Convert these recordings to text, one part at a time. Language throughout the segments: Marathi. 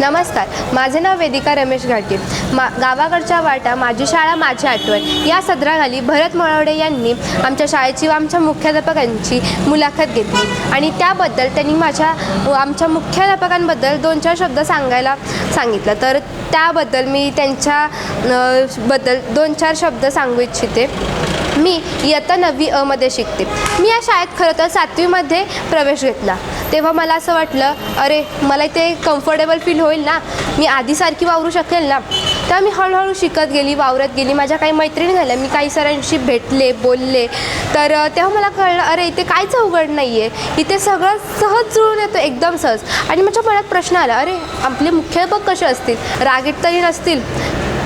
नमस्कार माझे नाव वेदिका रमेश घाटे मा गावाकडच्या वाटा माझी शाळा माझी आठवण. या सदराखाली भरत मळवडे यांनी आमच्या शाळेची व आमच्या मुख्याध्यापकांची मुलाखत घेतली. आणि त्याबद्दल त्यांनी माझ्या आमच्या मुख्याध्यापकांबद्दल दोन चार शब्द सांगायला सांगितलं. तर त्याबद्दल मी त्यांच्या बद्दल दोन चार शब्द सांगू इच्छिते. मी इयत्ता नववी अमध्ये शिकते. मी या शाळेत खरं तर सातवीमध्ये प्रवेश घेतला. तेव्हा मला असं वाटलं अरे मला इथे कम्फर्टेबल फील होईल ना? मी आधीसारखी वावरू शकेल ना? तेव्हा मी हळूहळू शिकत गेली वावरत गेली. माझ्या काही मैत्रिणी झाल्या. मी काही सरांशी भेटले बोलले. तर तेव्हा मला कळलं अरे इथे काहीच अवघड नाही आहे इथे सगळं सहज जुळून येतं एकदम सहज. आणि माझ्या मनात प्रश्न आला अरे आपले मुख्याध्यापक कसे असतील? रागीट तरी नसतील.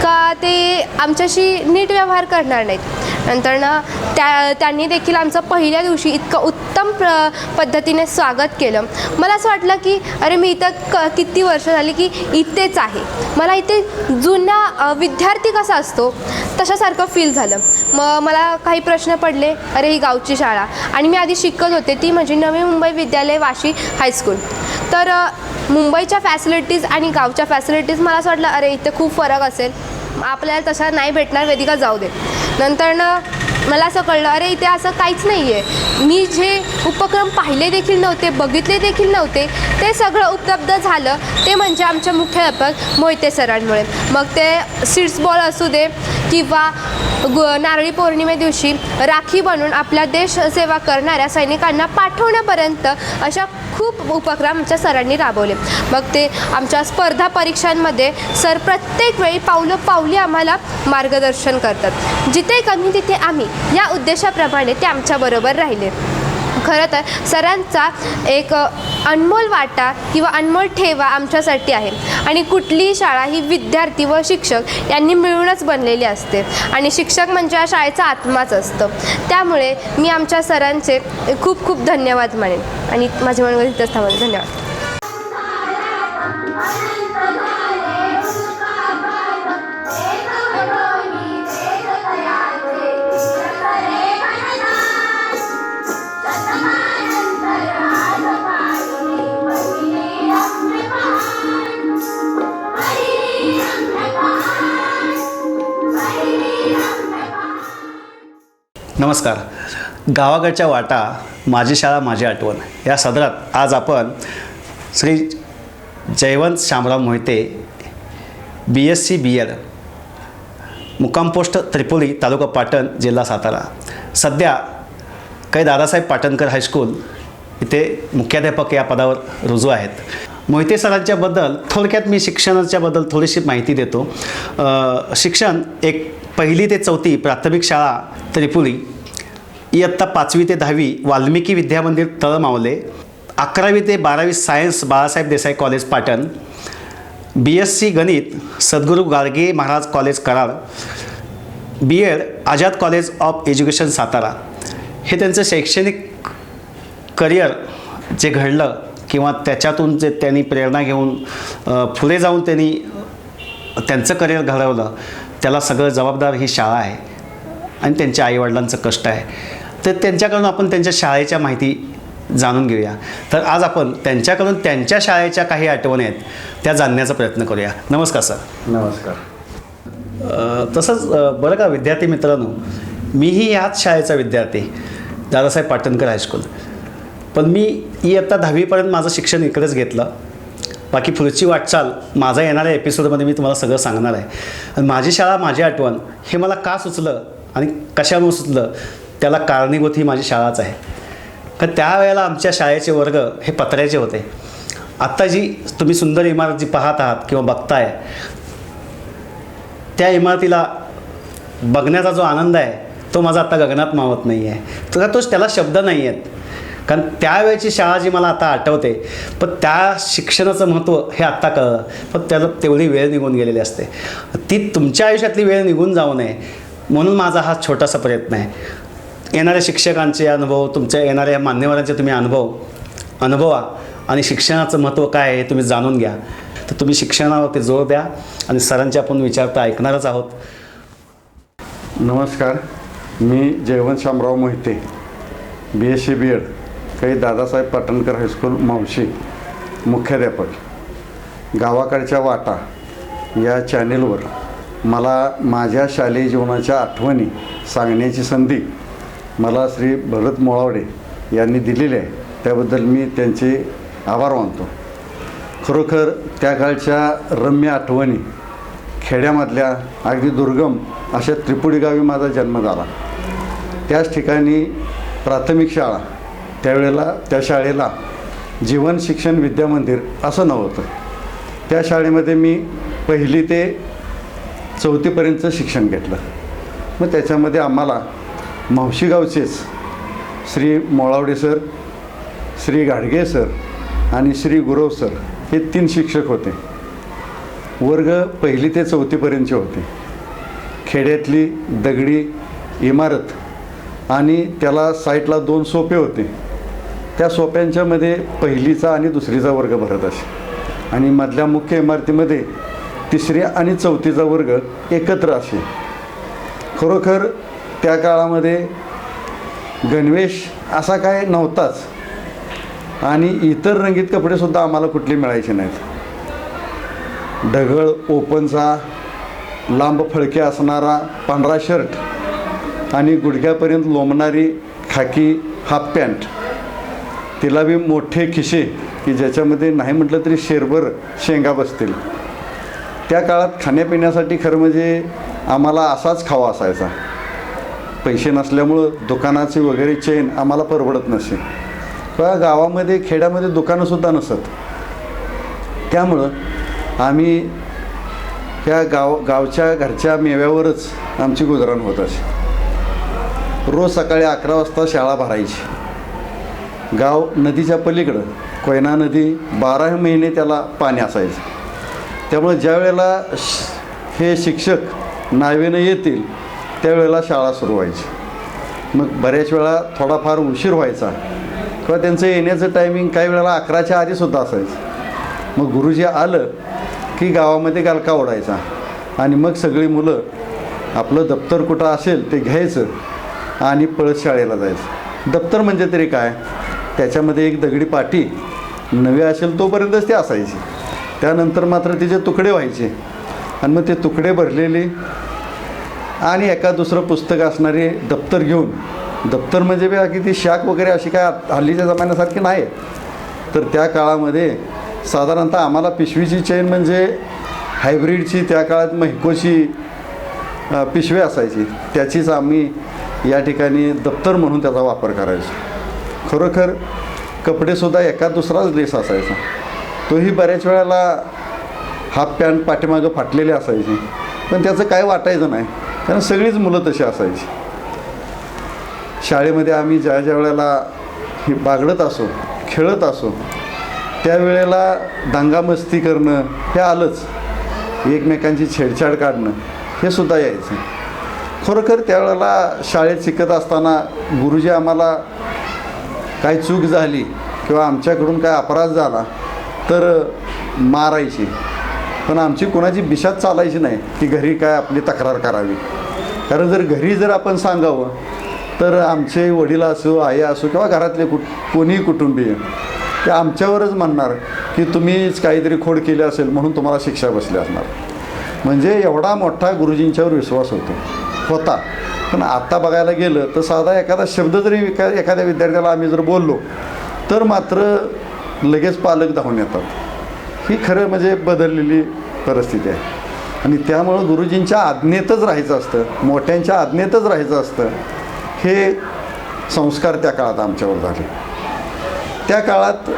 का ते आमच्याशी नीट व्यवहार करणार नाहीत. नंतर ना त्या त्यांनी देखील आमचं पहिल्या दिवशी इतकं उत्तम प्र पद्धतीने स्वागत केलं. मला असं वाटलं की अरे मी इथं क किती वर्ष झाली की इथेच आहे. मला इथे जुना विद्यार्थी कसा असतो? तशासारखं फील झालं. मग मला काही प्रश्न पडले अरे ही गावची शाळा. आणि मी आधी शिकत होते ती म्हणजे नवी मुंबई विद्यालय वाशी हायस्कूल तर मुंबईच्या फॅसिलिटीज आणि गावच्या फॅसिलिटीज मला असं वाटलं अरे इथे खूप फरक असेल. आपल्याला तशा नाही भेटणार वेदिका जाऊ दे. नंतर ना मला असं कळलं अरे इथे असं काहीच नाही आहे मी जे उपक्रम पाहिले देखील नव्हते बघितले देखील नव्हते ते सगळं उपलब्ध झालं. ते म्हणजे आमच्या मुख्याध्यापक मोहिते सरांमुळे. मग ते सीड्स बॉल असू दे किंवा गु नारळी पौर्णिमे दिवशी राखी बनवून आपल्या देश सेवा करणाऱ्या सैनिकांना पाठवण्यापर्यंत अशा खूप उपक्रम आमच्या सरांनी राबवले. मग ते आमच्या स्पर्धा परीक्षांमध्ये सर प्रत्येक वेळी पावलं पावली आम्हाला मार्गदर्शन करतात. जिथे कमी तिथे आम्ही. या उद्देशाप्रमाणे ते आमच्याबरोबर राहिले. खरं तर सरांचा एक अनमोल वाटा किंवा अनमोल ठेवा आमच्यासाठी आहे. आणि कुठलीही शाळा ही विद्यार्थी व शिक्षक यांनी मिळूनच बनलेली असते. आणि शिक्षक म्हणजे या शाळेचा आत्माच असतं. त्यामुळे मी आमच्या सरांचे खूप खूप धन्यवाद मानेन आणि माझ्या मनवर इथंच थांबवलं धन्यवाद. नमस्कार. गावाकडच्या वाटा माझी शाळा माझी आठवण. या सदरात आज आपण Shri Jaywant Shamrao Mohite B S C B Ed मुक्काम पोस्ट त्रिपोली तालुका पाटण जिल्हा सातारा. सध्या काही दादासाहेब पाटणकर हायस्कूल इथे मुख्याध्यापक या पदावर रुजू आहेत. मोहिते सरांच्याबद्दल थोडक्यात मी शिक्षणाच्याबद्दल थोडीशी माहिती देतो. शिक्षण एक पहिली ते चौथी प्राथमिक शाळा त्रिपुरी इयत्ता पाचवी ते दहावी वाल्मिकी विद्यामंदिर तळमावले अकरावी ते बारावी science Balasaheb Desai college Patan. B S C गणित Sadguru Gadge Maharaj college Karad. B Ed Azad college of education Satara. हे त्यांचं शैक्षणिक करिअर जे घडलं किंवा त्याच्यातून जे त्यांनी प्रेरणा घेऊन पुढे जाऊन त्यांनी त्यांचं करिअर घडवलं त्याला सगळं जबाबदार ही शाळा आहे. आणि त्यांच्या आईवडिलांचं कष्ट आहे. तर त्यांच्याकडून आपण त्यांच्या शाळेच्या माहिती जाणून घेऊया. तर आज आपण त्यांच्याकडून त्यांच्या शाळेच्या काही आठवणी आहेत त्या जाणण्याचा प्रयत्न करूया. नमस्कार सर. नमस्कार. तसंच बरं का विद्यार्थी मित्रांनो मीही याच शाळेचा विद्यार्थी दादासाहेब पाटणकर हायस्कूल पण मी इयत्ता दहावीपर्यंत माझं शिक्षण इकडेच घेतलं. बाकी पुढची वाटचाल माझा येणाऱ्या एपिसोडमध्ये मी तुम्हाला सगळं सांगणार आहे. आणि माझी शाळा माझी आठवण हे मला का सुचलं? आणि कशामुळे सुचलं? त्याला कारणीभूत ही माझी शाळाच आहे. कारण त्यावेळेला आमच्या शाळेचे वर्ग हे पत्र्याचे होते. आत्ता जी तुम्ही सुंदर इमारत जी पाहत आहात किंवा बघताय त्या इमारतीला बघण्याचा जो आनंद आहे तो माझा आता गगनात मावत नाही आहे तर तोच त्याला शब्द नाही आहेत कारण त्यावेळची शाळा जी मला आता आठवते पण त्या शिक्षणाचं महत्त्व हे आत्ता कळलं. पण त्याला तेवढी वेळ निघून गेलेली असते. ती तुमच्या आयुष्यातली वेळ निघून जाऊ नये. म्हणून माझा हा छोटासा प्रयत्न आहे. येणाऱ्या शिक्षकांचे अनुभव तुमच्या येणाऱ्या मान्यवरांचे तुम्ही अनुभव अनुभवा आणि शिक्षणाचं महत्त्व काय आहे हे तुम्ही जाणून घ्या. तर तुम्ही शिक्षणावरती जोर द्या आणि सरांचे आपण विचारता ऐकणारच आहोत. नमस्कार मी Jaywant Shamrao Mohite B S C B Ed काही दादासाहेब पाटणकर हायस्कूल मावशी मुख्याध्यापक. गावाकडच्या वाटा या चॅनेलवर मला माझ्या शालेय जीवनाच्या आठवणी सांगण्याची संधी मला श्री भरत मोळावडे यांनी दिलेली आहे. त्याबद्दल मी त्यांचे आभार मानतो. खरोखर त्या काळच्या रम्य आठवणी खेड्यामधल्या अगदी दुर्गम अशा त्रिपुडी गावी माझा जन्म झाला. त्याच ठिकाणी प्राथमिक शाळा त्यावेळेला त्या शाळेला जीवन शिक्षण विद्यामंदिर असं नव्हतं त्या शाळेमध्ये मी पहिली ते चौथीपर्यंतचं शिक्षण घेतलं. मग त्याच्यामध्ये आम्हाला मावशीगावचेच श्री मोळावडे सर श्री गाडगे सर आणि श्री गुरव सर हे तीन शिक्षक होते. वर्ग पहिली ते चौथीपर्यंतचे होते. खेड्यातली दगडी इमारत आणि त्याला साईटला दोन सोपे होते. त्या सोप्यांच्यामध्ये पहिलीचा आणि दुसरीचा वर्ग भरत असे. आणि मधल्या मुख्य इमारतीमध्ये तिसऱ्या आणि चौथीचा वर्ग एकत्र असे. खरोखर त्या काळामध्ये गणवेश असा काय नव्हताच. आणि इतर रंगीत कपडेसुद्धा आम्हाला कुठले मिळायचे नाहीत. ढगळ ओपनचा लांब फळके असणारा पांढरा शर्ट आणि गुडघ्यापर्यंत लोंबणारी खाकी हाफ पॅन्ट. तिला बी मोठे खिसे की ज्याच्यामध्ये नाही म्हटलं तरी शेरभर शेंगा बसतील. त्या काळात खाण्यापिण्यासाठी खरं म्हणजे आम्हाला असाच खावा असायचा. पैसे नसल्यामुळं दुकानाची वगैरे चेन आम्हाला परवडत नसे. किंवा गावामध्ये खेड्यामध्ये दुकानंसुद्धा नसत. त्यामुळं आम्ही त्या गाव गावच्या घरच्या मेव्यावरच आमची गुजरण होत असे. रोज सकाळी अकरा वाजता शाळा भरायची. गाव नदीच्या पलीकडं कोयना नदी बारा महिने त्याला पाणी असायचं. त्यामुळे ज्या वेळेला श- हे शिक्षक नावेनं येतील त्यावेळेला शाळा सुरू व्हायची. मग बऱ्याच वेळा थोडाफार उशीर व्हायचा. किंवा त्यांचं येण्याचं टायमिंग काही वेळेला अकराच्या आधीसुद्धा असायचं. मग गुरुजी आलं की गावामध्ये गालका ओढायचा. आणि मग सगळी मुलं आपलं दप्तर कुठं असेल ते घ्यायचं आणि पळत शाळेला जायचं. दप्तर म्हणजे तरी काय? त्याच्यामध्ये एक दगडी पाटी नवी असेल तोपर्यंतच ती असायची. त्यानंतर मात्र तिचे तुकडे व्हायचे. आणि मग ते तुकडे भरलेले आणि एका दुसरं पुस्तक असणारे दप्तर घेऊन. दप्तर म्हणजे बी की ती शाख वगैरे अशी काय हल्लीच्या जमान्यासारखी नाही. तर त्या काळामध्ये साधारणतः आम्हाला पिशवीची चेन म्हणजे हायब्रिडची त्या काळात महिकोची पिशवी असायची. त्याचीच आम्ही या ठिकाणी दप्तर म्हणून त्याचा वापर करायचो. खरोखर कपडेसुद्धा एका दुसराच ड्रेस असायचा. तोही बऱ्याच वेळेला हाफ पॅन्ट पाठीमागं फाटलेले असायचे. पण त्याचं काय वाटायचं नाही. कारण सगळीच मुलं तशी असायची. शाळेमध्ये आम्ही ज्या ज्या वेळेला हे बागडत असो खेळत असो त्यावेळेला दंगामस्ती करणं हे आलंच. एकमेकांची छेडछाड काढणं हे सुद्धा यायचं. खरोखर त्यावेळेला शाळेत शिकत असताना गुरुजी आम्हाला काही चूक झाली किंवा आमच्याकडून काय अपराध झाला तर मारायची. पण आमची कोणाची बिशात चालायची नाही. की घरी काय आपली तक्रार करावी. कारण जर घरी जर आपण सांगावं तर आमचे वडील असो आई असो किंवा घरातले कुठ कोणीही कुटुंबीय ते आमच्यावरच म्हणणार की तुम्हीच काहीतरी खोड केली असेल म्हणून तुम्हाला शिक्षा बसली असणार. म्हणजे एवढा मोठा गुरुजींच्यावर विश्वास होतो. होता. पण आता बघायला गेलं तर साधा एखादा शब्द जरी एका एखाद्या विद्यार्थ्याला आम्ही जर बोललो तर मात्र लगेच पालक धावून येतात. ही खरं म्हणजे बदललेली परिस्थिती आहे. आणि त्यामुळं गुरुजींच्या आज्ञेतच राहायचं असतं मोठ्यांच्या आज्ञेतच राहायचं असतं. हे संस्कार त्या काळात आमच्यावर झाले. त्या काळात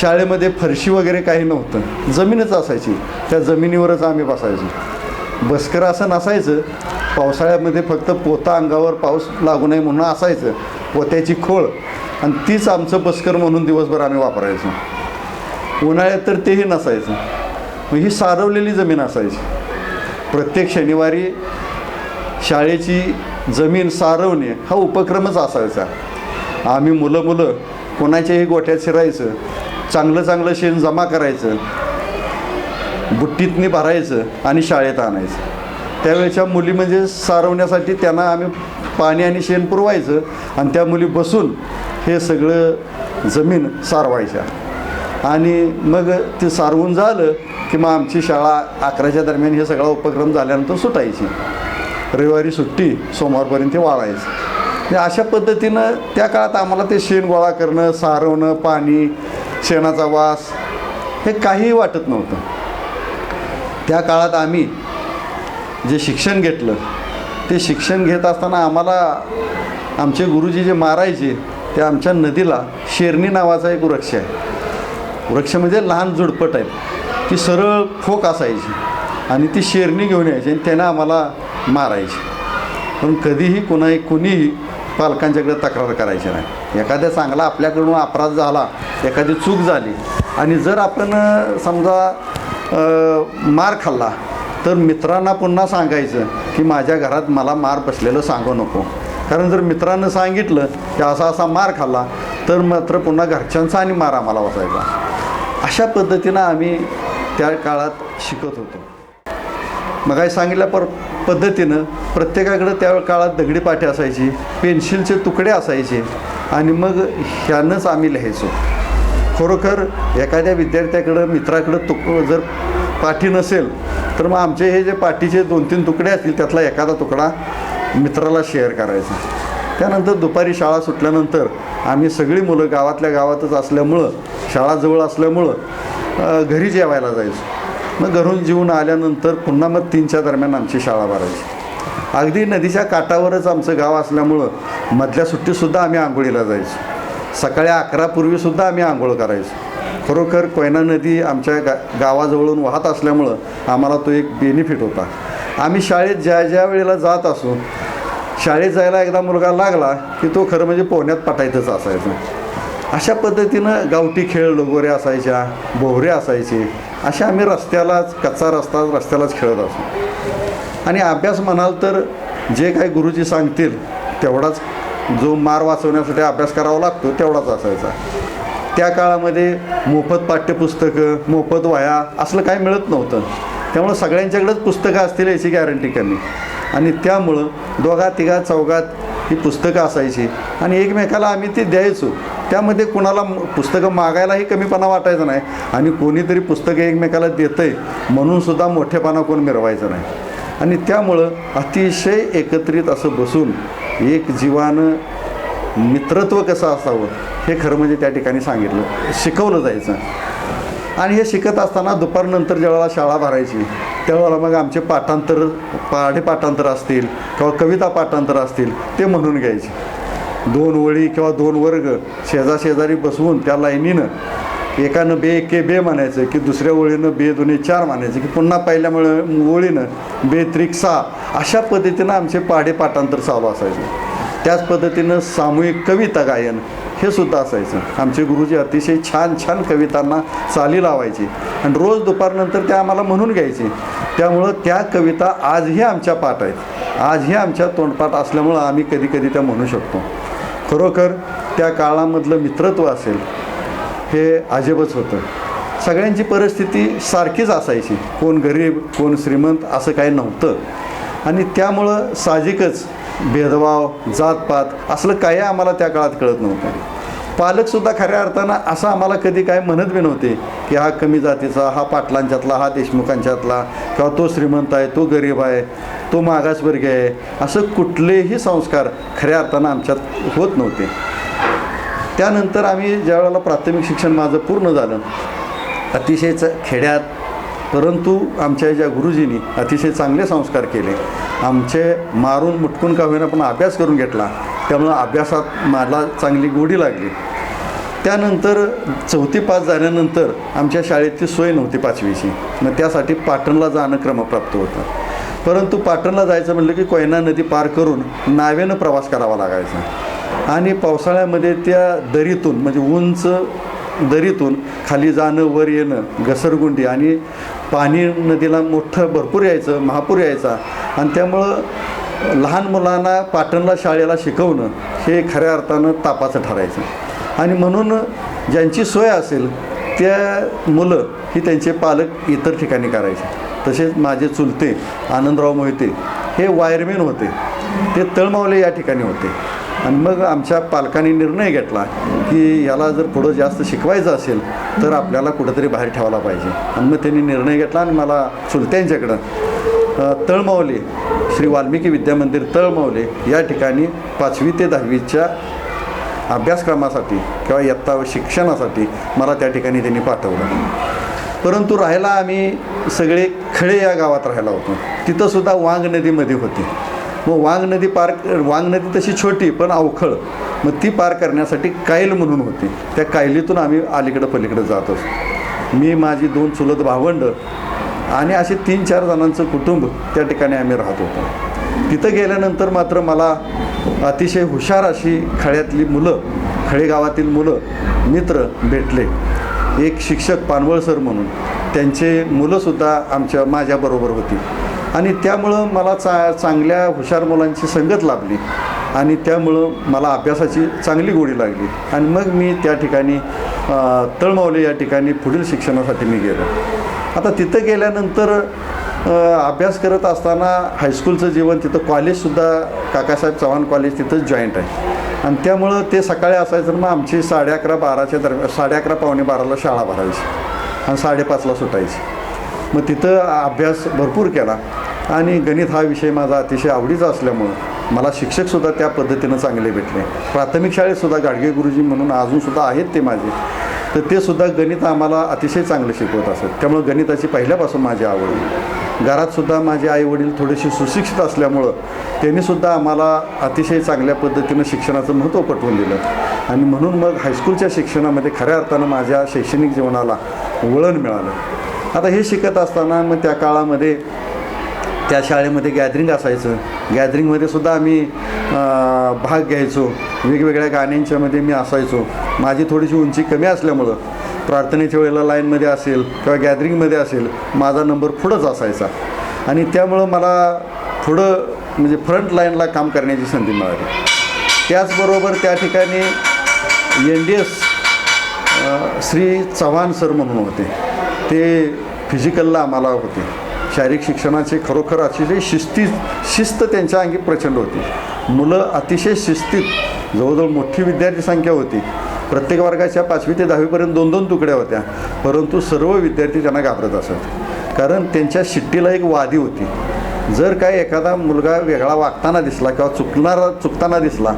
शाळेमध्ये फरशी वगैरे काही नव्हतं. जमीनच असायची. त्या जमिनीवरच आम्ही बसायचो. बसकर असं नसायचं. पावसाळ्यामध्ये फक्त पोता अंगावर पाऊस लागू नये म्हणून असायचं. पोत्याची खोळ आणि तीच आमचं बस्कर म्हणून दिवसभर आम्ही वापरायचो. उन्हाळ्यात तर तेही नसायचं. मग ही सारवलेली जमीन असायची. प्रत्येक शनिवारी शाळेची जमीन सारवणे हा उपक्रमच असायचा. आम्ही मुलं मुलं कोणाच्याही गोठ्यात शिरायचं चांगलं चांगलं शेण जमा करायचं बुट्टीतनी भरायचं आणि शाळेत आणायचं. त्यावेळेच्या मुली म्हणजे सारवण्यासाठी त्यांना आम्ही पाणी आणि शेण पुरवायचं आणि त्या मुली बसून हे सगळं जमीन सारवायच्या. आणि मग ते सारवून झालं की मग आमची शाळा अकराच्या दरम्यान हे सगळा उपक्रम झाल्यानंतर सुटायची. रविवारी सुट्टी सोमवारपर्यंत ते वाळायचं म्हणजे अशा पद्धतीनं त्या काळात आम्हाला ते शेण गोळा करणं सारवणं पाणी शेणाचा वास हे काहीही वाटत नव्हतं. त्या काळात आम्ही जे शिक्षण घेतलं ते शिक्षण घेत असताना आम्हाला आमचे गुरुजी जे मारायचे त्या आमच्या नदीला शेरणी नावाचा एक वृक्ष आहे. वृक्ष म्हणजे लहान झुडपट आहे ती सरळ फोक असायची आणि ती शेरणी घेऊन यायची आणि त्यानं आम्हाला मारायची. पण कधीही कुणाही कुणीही पालकांच्याकडे तक्रार करायची नाही. एखाद्या चांगला आपल्याकडून अपराध झाला एखादी चूक झाली आणि जर आपण समजा मार खाल्ला तर मित्रांना पुन्हा सांगायचं की माझ्या घरात मला मार बसलेलं सांगू नको. कारण जर मित्रांनं सांगितलं की असा असा मार खाल्ला तर मात्र पुन्हा घरच्यांचा आणि मार आम्हाला बसायचा अशा पद्धतीनं आम्ही त्या काळात शिकत होतो. मग काय सांगितल्या पर पद्धतीनं प्रत्येकाकडं त्या काळात दगडी पाठी असायची पेन्सिलचे तुकडे असायचे आणि मग ह्यानंच आम्ही लिहायचो. खरोखर एखाद्या विद्यार्थ्याकडं मित्राकडं तुक जर पाठी नसेल तर मग आमचे हे जे पाठीचे दोन तीन तुकडे असतील त्यातला एखादा तुकडा मित्राला शेअर करायचं. त्यानंतर दुपारी शाळा सुटल्यानंतर आम्ही सगळी मुलं गावातल्या गावातच असल्यामुळं शाळा जवळ असल्यामुळं घरी जेवायला जायचो. मग घरून जेवून आल्यानंतर पुन्हा मग तीनच्या दरम्यान आमची शाळा भरायची. अगदी नदीच्या काठावरच आमचं गाव असल्यामुळं मधल्या सुट्टीसुद्धा आम्ही आंघोळीला जायचो. सकाळी अकरापूर्वीसुद्धा आम्ही आंघोळ करायचो. खरोखर कोयना नदी आमच्या गा गावाजवळून वाहत असल्यामुळं आम्हाला तो एक बेनिफिट होता. आम्ही शाळेत ज्या ज्या वेळेला जात असू शाळेत जायला एकदा मुलगा लागला की तो खरं म्हणजे पोहण्यात पटायचंच असायचं. अशा पद्धतीनं गावठी खेळ लगोरे असायच्या बोहरे असायचे. अशा आम्ही रस्त्यालाच कच्चा रस्ता रस्त्यालाच खेळत असो. आणि अभ्यास म्हणाल तर जे काही गुरुजी सांगतील तेवढाच जो मार वाचवण्यासाठी अभ्यास करावा लागतो तेवढाच असायचा. त्या काळामध्ये मोफत पाठ्यपुस्तकं मोफत वह्या असलं काही मिळत नव्हतं. त्यामुळं सगळ्यांच्याकडेच पुस्तकं असतील याची गॅरंटी कमी. आणि त्यामुळं दोघा तिघा चौघात ही पुस्तकं असायची. आणि एकमेकाला आम्ही ती द्यायचो. त्यामध्ये कुणाला म- पुस्तकं मागायलाही कमीपणा वाटायचा नाही आणि कोणीतरी पुस्तकं एकमेकाला देतंय आहे म्हणूनसुद्धा मोठेपणा कोण मिरवायचं नाही. आणि त्यामुळं अतिशय एकत्रित असं बसून एक जीवानं मित्रत्व कसं असावं हे खरं म्हणजे त्या ठिकाणी सांगितलं. शिकवलं जायचं. आणि हे शिकत असताना दुपारनंतर ज्यावेळेला शाळा भरायची त्यावेळेला मग आमचे पाठांतर पाढे पाठांतर असतील किंवा कविता पाठांतर असतील ते म्हणून घ्यायचे. दोन ओळी किंवा दोन वर्ग शेजा शेजारी बसवून त्या लाईनीनं एकानं बे एके बे म्हणायचं की दुसऱ्या ओळीनं बे दोन्ही चार म्हणायचं की पुन्हा पहिल्यामुळे ओळीनं बे त्रिक सहा अशा पद्धतीनं आमचे पाढे पाठांतर चालू असायचे. त्याच पद्धतीनं सामूहिक कविता गायन हे सुद्धा असायचं. आमचे गुरुजी अतिशय छान छान कवितांना चाली लावायची. आणि रोज दुपारनंतर त्या आम्हाला म्हणून घ्यायचे. त्यामुळं त्या कविता आजही आमच्या पाठ आहेत. आजही आमच्या तोंडपाठ असल्यामुळं आम्ही कधी कधी त्या म्हणू शकतो. खरोखर त्या काळामधलं मित्रत्व असेल हे अजबच होतं. सगळ्यांची परिस्थिती सारखीच असायची. कोण गरीब कोण श्रीमंत असं काही नव्हतं. आणि त्यामुळं साहजिकच भेदभाव जातपात असलं काही आम्हाला त्या काळात कळत नव्हतं. पालकसुद्धा खऱ्या अर्थानं असं आम्हाला कधी काय म्हणत बी नव्हते की हा कमी जातीचा हा पाटलांच्यातला हा देशमुखांच्यातला किंवा तो श्रीमंत आहे तो गरीब आहे तो मागासवर्गीय आहे असं कुठलेही संस्कार खऱ्या अर्थानं आमच्यात होत नव्हते. त्यानंतर आम्ही ज्यावेळेला प्राथमिक शिक्षण माझं पूर्ण झालं अतिशय च खेड्यात परंतु आमच्या ज्या गुरुजींनी अतिशय चांगले संस्कार केले. आमचे मारून मुटकून का होईना पण अभ्यास करून घेतला. त्यामुळं अभ्यासात मला चांगली गोडी लागली. त्यानंतर चौथी पास झाल्यानंतर आमच्या शाळेची सोय नव्हती पाचवीची. मग त्यासाठी पाटणला जाणं क्रमप्राप्त होतं. परंतु पाटणला जायचं म्हटलं की कोयना नदी पार करून नावेनं प्रवास करावा लागायचा. आणि पावसाळ्यामध्ये त्या दरीतून म्हणजे उंच दरीतून खाली जाणं वर येणं घसरगुंडी आणि पाणी नदीला मोठं भरपूर यायचं महापूर यायचा. आणि त्यामुळं लहान मुलांना पाटणला शाळेला शिकवणं हे खऱ्या अर्थानं तापाचं ठरायचं. आणि म्हणून ज्यांची सोय असेल त्या मुलं ही त्यांचे पालक इतर ठिकाणी करायचे. तसेच माझे चुलते आनंदराव मोहिते हे वायरमेन होते. ते तळमावले या ठिकाणी होते. आणि मग आमच्या पालकांनी निर्णय घेतला की याला जर पुढं जास्त शिकवायचं असेल तर आपल्याला कुठंतरी बाहेर ठेवायला पाहिजे. आणि मग त्यांनी निर्णय घेतला आणि मला चुलत्यांच्याकडं तळमावले श्री वाल्मिकी विद्यामंदिर तळमावले. या ठिकाणी पाचवी ते दहावीच्या अभ्यासक्रमासाठी किंवा इयत्ता शिक्षणासाठी मला त्या ठिकाणी त्यांनी पाठवलं. परंतु राहायला आम्ही सगळे खळे या गावात राहायला होतो. तिथंसुद्धा वांग नदीमध्ये होती. मग वांग नदी पार वांग नदी तशी छोटी पण अवखळ. मग ती पार करण्यासाठी कायल म्हणून होती. त्या कायलीतून आम्ही अलीकडं पलीकडं जात असतो. मी माझी दोन चुलत भावंड आणि असे तीन चार जणांचं कुटुंब त्या ठिकाणी आम्ही राहत होतो. तिथं गेल्यानंतर मात्र मला अतिशय हुशार अशी खळ्यातली मुलं खळेगावातील मुलं मित्र भेटले. एक शिक्षक पानवळ सर म्हणून. त्यांचे मुलंसुद्धा आमच्या माझ्याबरोबर होती. आणि त्यामुळं मला चा चांगल्या हुशार मुलांची संगत लाभली. आणि त्यामुळं मला अभ्यासाची चांगली गोडी लागली. आणि मग मी त्या ठिकाणी तळमावले या ठिकाणी पुढील शिक्षणासाठी मी गेलो. आता तिथं गेल्यानंतर अभ्यास करत असताना हायस्कूलचं जीवन तिथं कॉलेजसुद्धा काकासाहेब चव्हाण कॉलेज तिथंच जॉईंट आहे. आणि त्यामुळं ते सकाळी असायचं तर मग आमची साडे अकरा बाराच्या दरम्यान साडे अकरा पावणे बाराला शाळा भरायची. आणि साडेपाचला सुटायची. मग तिथं अभ्यास भरपूर केला. आणि गणित हा विषय माझा अतिशय आवडीचा असल्यामुळं मला शिक्षकसुद्धा त्या पद्धतीनं चांगले भेटले. प्राथमिक शाळेतसुद्धा गाडगे गुरुजी म्हणून अजूनसुद्धा आहेत ते माझे. तर ते सुद्धा गणित आम्हाला अतिशय चांगलं शिकवत असत. त्यामुळं गणिताची पहिल्यापासून माझी आवड घरातसुद्धा माझे आईवडील थोडेसे सुशिक्षित असल्यामुळं त्यांनीसुद्धा आम्हाला अतिशय चांगल्या पद्धतीनं शिक्षणाचं महत्त्व पटवून दिलं. आणि म्हणून मग हायस्कूलच्या शिक्षणामध्ये खऱ्या अर्थानं माझ्या शैक्षणिक जीवनाला वळण मिळालं. आता हे शिकत असताना मग त्या काळामध्ये त्या शाळेमध्ये गॅदरिंग असायचं. गॅदरिंगमध्ये सुद्धा आम्ही भाग घ्यायचो. वेगवेगळ्या गाण्यांच्यामध्ये मी असायचो. माझी थोडीशी उंची कमी असल्यामुळं प्रार्थनेच्या वेळेला लाईनमध्ये असेल किंवा गॅदरिंगमध्ये असेल माझा नंबर पुढंच असायचा. आणि त्यामुळं मला पुढं म्हणजे फ्रंट लाईनला काम करण्याची संधी मिळाली. त्याचबरोबर त्या ठिकाणी N D S Shri Chavan sir म्हणून होते. ते फिजिकलला आम्हाला होते. शारीरिक शिक्षणाचे खरोखर अतिशय शिस्ती शिस्त त्यांच्या अंगी प्रचंड होती. मुलं अतिशय शिस्तीत जवळजवळ मोठी विद्यार्थी संख्या होती. प्रत्येक वर्गाच्या पाचवी ते दहावीपर्यंत दोन दोन तुकड्या होत्या. परंतु सर्व विद्यार्थी त्यांना घाबरत असत. कारण त्यांच्या शिट्टीला एक वादी होती. जर काय एखादा मुलगा वेगळा वागताना दिसला किंवा चुकणारा चुकताना दिसला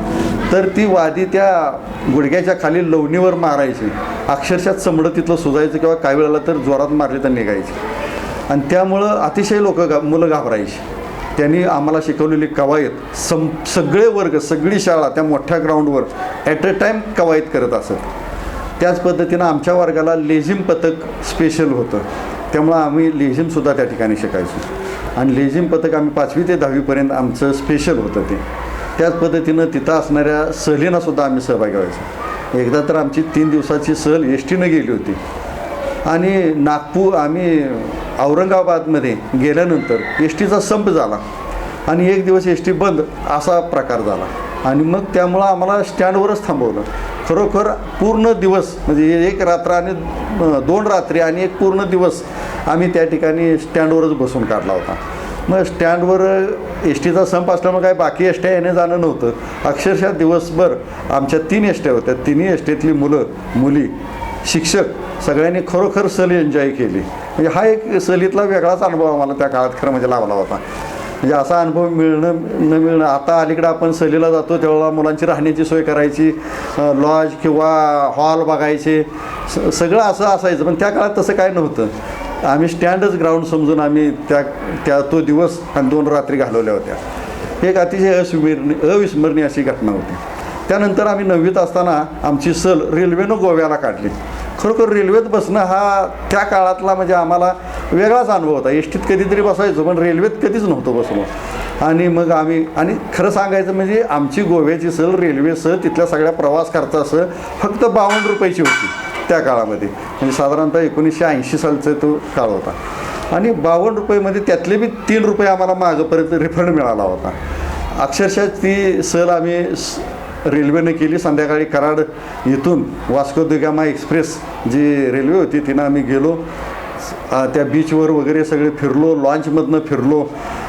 तर ती वादी त्या गुडघ्याच्या खाली लवणीवर मारायची. अक्षरशः चमडं तिथलं सुजायचं किंवा काही वेळेला तर जोरात मारली तर निघायची. आणि त्यामुळं अतिशय लोक गा मुलं घाबरायची. त्यांनी आम्हाला शिकवलेली कवायत सम सगळे वर्ग सगळी शाळा त्या मोठ्या ग्राउंडवर ॲट अ टाईम कवायत करत असत. त्याच पद्धतीनं आमच्या वर्गाला लेझिम पथक स्पेशल होतं. त्यामुळं आम्ही लेझिमसुद्धा त्या ठिकाणी शिकायचो. आणि लेझिम पथक आम्ही पाचवी ते दहावीपर्यंत आमचं स्पेशल होतं ते. त्याच पद्धतीनं तिथं असणाऱ्या सहलींनासुद्धा आम्ही सहभागी व्हायचो. एकदा तर आमची तीन दिवसाची सहल एस टीनं गेली होती. आणि नागपूर आम्ही औरंगाबादमध्ये गेल्यानंतर एस टीचा संप झाला. आणि एक दिवस एस टी बंद असा प्रकार झाला. आणि मग त्यामुळं आम्हाला स्टँडवरच थांबवलं. खरोखर पूर्ण दिवस म्हणजे एक रात्र आणि दोन रात्री आणि एक पूर्ण दिवस आम्ही त्या ठिकाणी स्टँडवरच बसून काढला होता. मग स्टँडवर एस टीचा संप असल्यामुळे काय बाकी एसट्या येणे जाणं नव्हतं. अक्षरशः दिवसभर आमच्या तीन एसट्या होत्या. तिन्ही एसटीतली मुलं मुली शिक्षक सगळ्यांनी खरोखर सहल एन्जॉय केली. म्हणजे हा एक सहलीतला वेगळाच अनुभव आम्हाला त्या काळात खरं म्हणजे लाभला होता. म्हणजे असा अनुभव मिळणं न मिळणं आता अलीकडं आपण सहलीला जातो तेव्हा मुलांची राहण्याची सोय करायची लॉज किंवा हॉल बघायचे स सगळं असं असायचं पण त्या काळात तसं काय नव्हतं. आम्ही स्टँडच ग्राउंड समजून आम्ही त्या त्या तो दिवस आणि दोन रात्री घालवल्या होत्या. एक अतिशय अस्विस्मरणीय अविस्मरणीय अशी घटना होती. त्यानंतर आम्ही नववीत असताना आमची सल रेल्वेनं गोव्याला काढली. खरोखर रेल्वेत बसणं हा त्या काळातला म्हणजे आम्हाला वेगळाच अनुभव होता. एस कधीतरी बसायचो पण रेल्वेत कधीच नव्हतो बसलो. आणि मग आम्ही आणि खरं सांगायचं म्हणजे आमची गोव्याची सहल रेल्वे सहल तिथल्या सगळ्या प्रवास खर्चासह फक्त बावन्न रुपयाची होती त्या काळामध्ये. म्हणजे साधारणतः एकोणीसशे ऐंशी सालचा तो काळ होता. आणि बावन्न रुपयेमध्ये त्यातले बी तीन रुपये आम्हाला मागंपर्यंत रिफंड मिळाला होता. अक्षरशः ती सहल आम्ही स- रेल्वेने केली. संध्याकाळी कराड इथून वास्को द एक्सप्रेस जी रेल्वे होती तिनं आम्ही गेलो. त्या बीचवर वगैरे सगळे फिरलो लॉन्चमधनं फिरलो.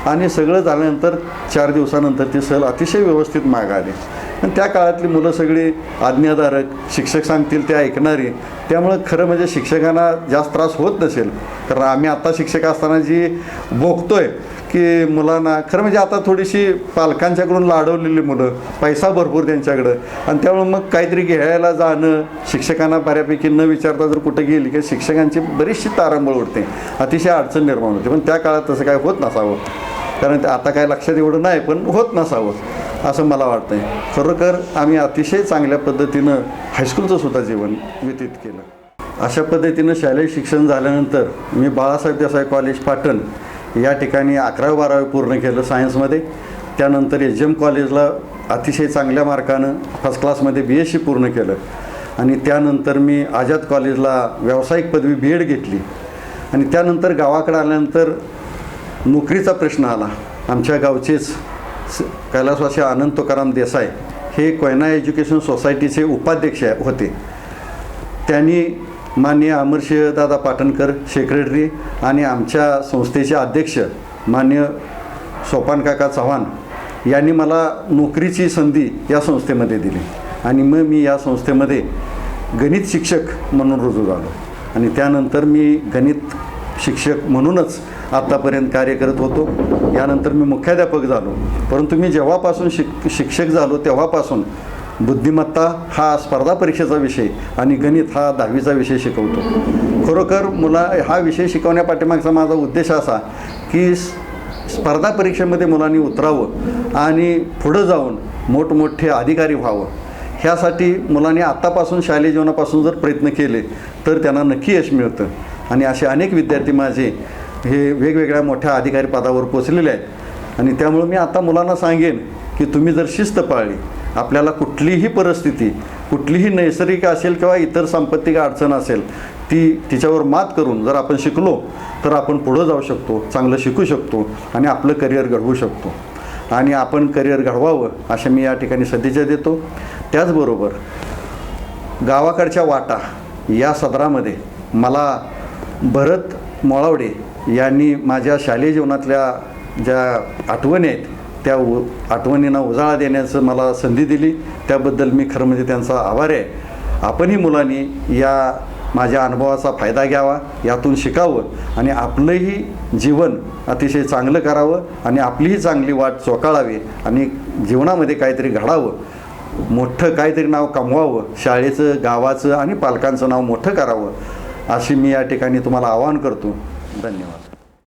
आणि सगळं झाल्यानंतर चार दिवसानंतर ती सहल अतिशय व्यवस्थित माग आली. आणि त्या काळातली मुलं सगळी आज्ञाधारक शिक्षक सांगतील ते ऐकणारी. त्यामुळं खरं म्हणजे शिक्षकांना जास्त त्रास होत नसेल. कारण आम्ही आत्ता शिक्षक असताना जी भोगतोय की मुलांना खरं म्हणजे आता थोडीशी पालकांच्याकडून लाडवलेली मुलं पैसा भरपूर त्यांच्याकडं. आणि त्यामुळे मग काहीतरी घ्यायला जाणं शिक्षकांना बऱ्यापैकी न विचारता जर कुठं गेली की शिक्षकांची बरीचशी तारांबळ उडते. अतिशय अडचण निर्माण होते. पण त्या काळात तसं काय होत नसावं. कारण ते आता काय लक्षात एवढं नाही पण होत नसावं असं मला वाटतंय. खरोखर आम्ही अतिशय चांगल्या पद्धतीनं हायस्कूलचं सुद्धा जीवन व्यतीत केलं. अशा पद्धतीनं शालेय शिक्षण झाल्यानंतर मी बाळासाहेब देसाई कॉलेज पाटण या ठिकाणी अकरावी बारावी पूर्ण केलं सायन्समध्ये त्यानंतर एच एम कॉलेजला अतिशय चांगल्या मार्कानं फर्स्ट क्लासमध्ये बी एस सी पूर्ण केलं. आणि त्यानंतर मी आझाद कॉलेजला व्यावसायिक पदवी बी एड घेतली. आणि त्यानंतर गावाकडे आल्यानंतर नोकरीचा प्रश्न आला. आमच्या गावचेच स- कैलासवासी आनंद तुकाराम देसाई हे कोयना एज्युकेशन सोसायटीचे उपाध्यक्ष होते. त्यांनी माननीय दादा पाटणकर सेक्रेटरी आणि आमच्या संस्थेचे अध्यक्ष मान्य सोपान काका चव्हाण यांनी मला नोकरीची संधी या संस्थेमध्ये दिली. आणि मग मी या संस्थेमध्ये गणित शिक्षक म्हणून रुजू झालो. आणि त्यानंतर मी गणित शिक्षक म्हणूनच आत्तापर्यंत कार्य करत होतो. यानंतर मी मुख्याध्यापक झालो. परंतु मी जेव्हापासून शिक शिक्षक झालो तेव्हापासून बुद्धिमत्ता हा स्पर्धा परीक्षेचा विषय आणि गणित हा दहावीचा विषय शिकवतो. खरोखर मुला हा विषय शिकवण्यापाठीमागचा माझा उद्देश असा की स्पर्धा परीक्षेमध्ये मुलांनी उतरावं आणि पुढं जाऊन मोठमोठे अधिकारी व्हावं. ह्यासाठी मुलांनी आत्तापासून शालेय जीवनापासून जर प्रयत्न केले तर त्यांना नक्की यश मिळतं. आणि असे अनेक विद्यार्थी माझे हे वेगवेगळ्या मोठ्या अधिकारी पदावर पोचलेले आहेत. आणि त्यामुळं मी आता मुलांना सांगेन की तुम्ही जर शिस्त पाळली आपल्याला कुठलीही परिस्थिती कुठलीही नैसर्गिक असेल किंवा इतर सांपत्तिक अडचण असेल ती तिच्यावर मात करून जर आपण शिकलो तर आपण पुढं जाऊ शकतो चांगलं शिकू शकतो आणि आपलं करिअर घडवू शकतो. आणि आपण करिअर घडवावं अशा मी या ठिकाणी सदिच्छा देतो. त्याचबरोबर गावाकडच्या वाटा या सदरामध्ये मला भरत मोळावडे यांनी माझ्या शालेय जीवनातल्या ज्या आठवणी आहेत त्या उ आठवणींना उजाळा देण्याचं मला संधी दिली. त्याबद्दल मी खरं म्हणजे त्यांचा आभार आहे. आपणही मुलांनी या माझ्या अनुभवाचा फायदा घ्यावा यातून शिकावं आणि आपलंही जीवन अतिशय चांगलं करावं आणि आपलीही चांगली वाट चोकाळावी आणि जीवनामध्ये काहीतरी घडावं. मोठं काहीतरी नाव कमवावं शाळेचं गावाचं आणि पालकांचं नाव मोठं करावं अशी मी या ठिकाणी तुम्हाला आवाहन करतो. धन्यवाद.